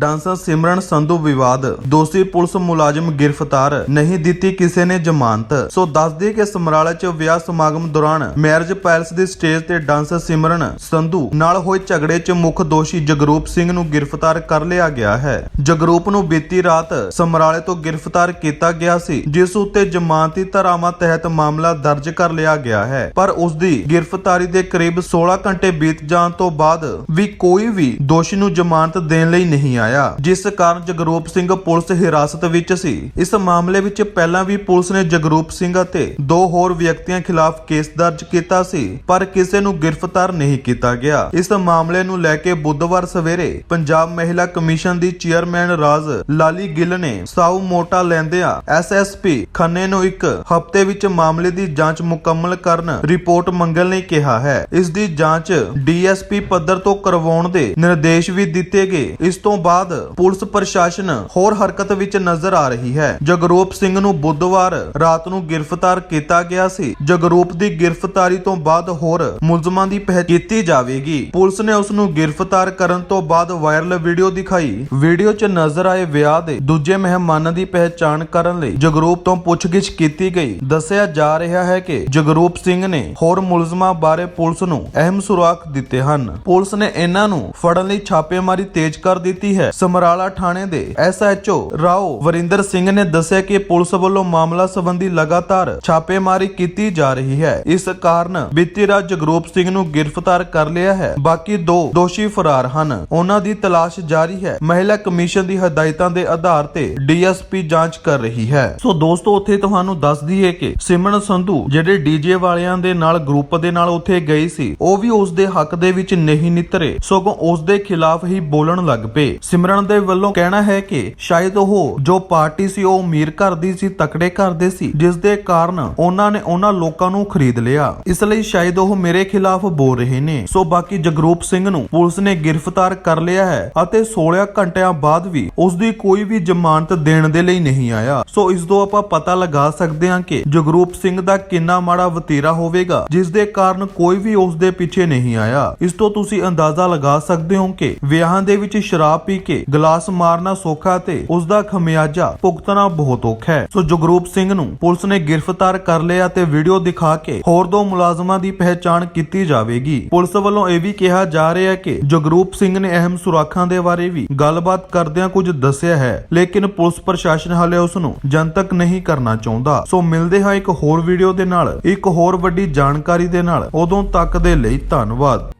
Dancer Simran Sandhu ਵਿਵਾਦ। ਦੋਸ਼ੀ police ਮੁਲਾਜ਼ਮ ਗ੍ਰਿਫਤਾਰ। ਨਹੀਂ ਦਿੱਤੀ ਕਿਸੇ ਨੇ ਜ਼ਮਾਨਤ। ਸੋ ਦੱਸ ਦਈਏ ਕਿ ਸਮਰਾਲਾ 'ਚ ਵਿਆਹ ਸਮਾਗਮ ਦੌਰਾਨ ਮੈਰਿਜ ਪੈਲਸ ਦੀ ਸਟੇਜ ਤੇ ਡਾਂਸਰ ਸਿਮਰਨ ਸੰਧੂ ਨਾਲ ਹੋਏ ਝਗੜੇ 'ਚ ਮੁੱਖ ਦੋਸ਼ੀ ਜਗਰੂਪ ਸਿੰਘ ਨੂੰ ਗ੍ਰਿਫਤਾਰ ਕਰ ਲਿਆ ਗਿਆ ਹੈ। ਜਗਰੂਪ ਨੂੰ ਬੀਤੀ ਰਾਤ ਸਮਰਾਲੇ ਤੋਂ ਗ੍ਰਿਫਤਾਰ ਕੀਤਾ ਗਿਆ ਸੀ, ਜਿਸ ਉੱਤੇ ਜ਼ਮਾਨਤੀ ਧਾਰਾਵਾਂ ਤਹਿਤ ਮਾਮਲਾ ਦਰਜ ਕਰ ਲਿਆ ਗਿਆ ਹੈ। ਪਰ ਉਸ ਦੀ ਗ੍ਰਿਫਤਾਰੀ ਦੇ ਕਰੀਬ 16 ਘੰਟੇ ਬੀਤ ਜਾਣ ਤੋਂ ਬਾਅਦ ਵੀ ਕੋਈ ਵੀ ਦੋਸ਼ੀ ਨੂੰ ਜ਼ਮਾਨਤ ਦੇਣ ਲਈ ਨਹੀਂ ਆਇਆ। ਜਿਸ ਕਾਰਨ ਜਗਰੂਪ ਸਿੰਘ ਪੁਲਿਸ ਹਿਰਾਸਤ ਵਿੱਚ ਸੀ। ਇਸ ਮਾਮਲੇ ਵਿੱਚ ਪਹਿਲਾਂ ਵੀ ਪੁਲਿਸ ਨੇ ਜਗਰੂਪ ਸਿੰਘ ਅਤੇ ਦੋ ਹੋਰ ਵਿਅਕਤੀਆਂ ਖਿਲਾਫ ਕੇਸ ਦਰਜ ਕੀਤਾ ਸੀ, ਪਰ ਕਿਸੇ ਨੂੰ ਗ੍ਰਿਫਤਾਰ ਨਹੀਂ ਕੀਤਾ ਗਿਆ। ਇਸ ਮਾਮਲੇ ਨੂੰ ਲੈ ਕੇ ਬੁੱਧਵਾਰ ਸਵੇਰੇ ਪੰਜਾਬ ਮਹਿਲਾ ਕਮਿਸ਼ਨ ਦੀ ਚੇਅਰਮੈਨ ਰਾਜ ਲਾਲੀ ਗਿੱਲ ਨੇ ਸਾਊ ਮੋਟਾ ਲੈਂਦਿਆਂ ਐਸਐਸਪੀ ਖੰਨੇ ਨੂੰ ਇੱਕ ਹਫ਼ਤੇ ਵਿੱਚ ਮਾਮਲੇ ਦੀ ਜਾਂਚ ਮੁਕੰਮਲ ਕਰਨ ਰਿਪੋਰਟ ਮੰਗਣ ਲਈ ਕਿਹਾ ਹੈ। ਇਸ ਦੀ ਜਾਂਚ ਡੀਐਸਪੀ ਪੱਧਰ ਤੋਂ ਕਰਵਾਉਣ ਦੇ ਨਿਰਦੇਸ਼ ਵੀ ਦਿੱਤੇ ਗਏ। ਇਸ ਤੋਂ ਬਾਅਦ ਬਾਅਦ ਪੁਲਿਸ ਪ੍ਰਸ਼ਾਸਨ ਹੋਰ ਹਰਕਤ ਵਿੱਚ ਨਜ਼ਰ ਆ ਰਹੀ ਹੈ। ਜਗਰੂਪ ਸਿੰਘ ਨੂੰ ਬੁੱਧਵਾਰ ਰਾਤ ਨੂੰ ਗ੍ਰਿਫਤਾਰ ਕੀਤਾ ਗਿਆ ਸੀ। ਜਗਰੂਪ ਦੀ ਗ੍ਰਿਫਤਾਰੀ ਤੋਂ ਬਾਅਦ ਹੋਰ ਮੁਲਜ਼ਮਾਂ ਦੀ ਪਹਿਚਾਣ ਕੀਤੀ ਜਾਵੇਗੀ। ਪੁਲਿਸ ਨੇ ਉਸ ਨੂੰ ਗ੍ਰਿਫਤਾਰ ਕਰਨ ਤੋਂ ਬਾਅਦ ਵਾਇਰਲ ਵੀਡੀਓ ਦਿਖਾਈ। ਵੀਡੀਓ 'ਚ ਨਜ਼ਰ ਆਏ ਵਿਆਹ ਦੇ ਦੂਜੇ ਮਹਿਮਾਨਾਂ ਦੀ ਪਹਿਚਾਣ ਕਰਨ ਲਈ ਜਗਰੂਪ ਤੋਂ ਪੁੱਛਗਿੱਛ ਕੀਤੀ ਗਈ। ਦੱਸਿਆ ਜਾ ਰਿਹਾ ਹੈ ਕਿ ਜਗਰੂਪ ਸਿੰਘ ਨੇ ਹੋਰ ਮੁਲਜ਼ਮਾਂ ਬਾਰੇ ਪੁਲਿਸ ਨੂੰ ਅਹਿਮ ਸੁਰਾਖ ਦਿੱਤੇ ਹਨ। ਪੁਲਿਸ ਨੇ ਇਹਨਾਂ ਨੂੰ ਫੜਨ ਲਈ ਛਾਪੇਮਾਰੀ ਤੇਜ਼ ਕਰ ਦਿੱਤੀ ਹੈ। ਸਮਰਾਲਾ ਥਾਣੇ ਦੇ ਐਸਐਚਓ ਰਾਓ ਵਰਿੰਦਰ ਸਿੰਘ ਨੇ ਦੱਸਿਆ ਕਿ ਪੁਲਿਸ ਵੱਲੋਂ ਮਾਮਲਾ ਸੰਬੰਧੀ ਲਗਾਤਾਰ ਛਾਪੇਮਾਰੀ ਕੀਤੀ ਜਾ ਰਹੀ ਹੈ। ਇਸ ਕਾਰਨ ਬੀਤੀ ਰਾਤ ਜਗਰੂਪ ਸਿੰਘ ਨੂੰ ਗ੍ਰਿਫਤਾਰ ਕਰ ਲਿਆ ਹੈ। ਬਾਕੀ ਦੋ ਦੋਸ਼ੀ ਫਰਾਰ ਹਨ। ਉਹਨਾਂ ਦੀ ਤਲਾਸ਼ ਜਾਰੀ ਹੈ। ਮਹਿਲਾ ਕਮਿਸ਼ਨ ਦੀ ਹਦਾਇਤਾਂ ਦੇ ਆਧਾਰ ਤੇ ਡੀਐਸਪੀ ਜਾਂਚ ਕਰ ਰਹੀ ਹੈ। ਸੋ ਦੋਸਤੋ, ਉੱਥੇ ਤੁਹਾਨੂੰ ਦੱਸ ਦਈਏ ਕਿ ਸਿਮਰਨ ਸੰਧੂ ਜਿਹੜੇ ਡੀਜੇ ਵਾਲਿਆਂ ਦੇ ਨਾਲ ਗਰੁੱਪ ਦੇ ਨਾਲ ਉੱਥੇ ਗਈ ਸੀ, ਉਹ ਵੀ ਉਸ ਦੇ ਹੱਕ ਦੇ ਵਿੱਚ ਨਹੀਂ ਨਿਤਰੇ। ਸਗੋਂ ਉਸ ਦੇ ਖਿਲਾਫ ਹੀ ਬੋਲਣ ਲੱਗ ਪਏ। ਸਿਮਰਨ ਦੇ ਵੱਲੋਂ ਕਹਿਣਾ ਹੈ ਕਿ ਸ਼ਾਇਦ ਉਹ ਜੋ ਪਾਰਟੀ ਸੀ, ਉਹ ਅਮੀਰ ਘਰ ਦੀ ਸੀ, ਤਕੜੇ ਘਰ ਦੇ ਸੀ, ਜਿਸ ਦੇ ਕਾਰਨ ਉਹਨਾਂ ਨੇ ਉਹਨਾਂ ਲੋਕਾਂ ਨੂੰ ਖਰੀਦ ਲਿਆ। ਇਸ ਲਈ ਸ਼ਾਇਦ ਉਹ ਮੇਰੇ ਖਿਲਾਫ ਬੋਲ ਰਹੇ ਨੇ। ਸੋ ਬਾਕੀ ਜਗਰੂਪ ਸਿੰਘ ਨੂੰ ਪੁਲਿਸ ਨੇ ਗ੍ਰਿਫਤਾਰ ਕਰ ਲਿਆ ਹੈ ਅਤੇ 16 ਘੰਟਿਆਂ ਬਾਅਦ ਵੀ ਉਸ ਦੀ ਕੋਈ ਵੀ ਜ਼ਮਾਨਤ ਦੇਣ ਦੇ ਲਈ ਨਹੀਂ ਆਇਆ। ਸੋ ਇਸ ਤੋਂ ਆਪਾਂ ਪਤਾ ਲਗਾ ਸਕਦੇ ਹਾਂ ਕਿ ਜਗਰੂਪ ਸਿੰਘ ਦਾ ਕਿੰਨਾ ਮਾੜਾ ਵਤੀਰਾ ਹੋਵੇਗਾ, ਜਿਸ ਦੇ ਕਾਰਨ ਕੋਈ ਵੀ ਉਸ ਦੇ ਪਿੱਛੇ ਨਹੀਂ ਆਇਆ। ਇਸ ਤੋਂ ਤੁਸੀਂ ਅੰਦਾਜ਼ਾ ਲਗਾ ਸਕਦੇ ਹੋ ਕਿ ਵਿਆਹਾਂ ਦੇ ਵਿੱਚ ਸ਼ਰਾਬ ਪੀ ਕੇ ਗਲਾਸ ਮਾਰਨਾ ਸੌਖਾ ਤੇ ਉਸ ਦਾ ਖਮਿਆਜਾ ਭੁਗਤਣਾ ਬਹੁਤ ਔਖਾ ਹੈ। ਸੋ ਜਗਰੂਪ ਸਿੰਘ ਨੂੰ ਪੁਲਿਸ ਨੇ ਗ੍ਰਿਫਤਾਰ ਕਰ ਲਿਆ ਤੇ ਵੀਡੀਓ ਦਿਖਾ ਕੇ ਹੋਰ ਦੋ ਮੁਲਾਜ਼ਮਾਂ ਦੀ ਪਹਿਚਾਣ ਕੀਤੀ ਜਾਵੇਗੀ। ਪੁਲਿਸ ਵੱਲੋਂ ਇਹ ਵੀ ਕਿਹਾ ਜਾ ਰਿਹਾ ਹੈ ਕਿ ਜਗਰੂਪ ਸਿੰਘ ਨੇ ਅਹਿਮ ਸੁਰਾਖਾਂ ਦੇ ਬਾਰੇ ਵੀ ਗੱਲਬਾਤ ਕਰਦਿਆਂ ਕੁਝ ਦੱਸਿਆ ਹੈ, ਲੇਕਿਨ ਪੁਲਿਸ ਪ੍ਰਸ਼ਾਸਨ ਹਾਲੇ ਉਸ ਨੂੰ ਜਨਤਕ ਨਹੀਂ ਕਰਨਾ ਚਾਹੁੰਦਾ। ਸੋ ਮਿਲਦੇ ਹਾਂ ਇੱਕ ਹੋਰ ਵੀਡੀਓ ਦੇ ਨਾਲ। ਇੱਕ ਹੋਰ ਵੱਡੀ ਜਾਣਕਾਰੀ ਦੇ ਨਾਲ। ਉਦੋਂ ਤੱਕ ਦੇ ਲਈ ਧੰਨਵਾਦ।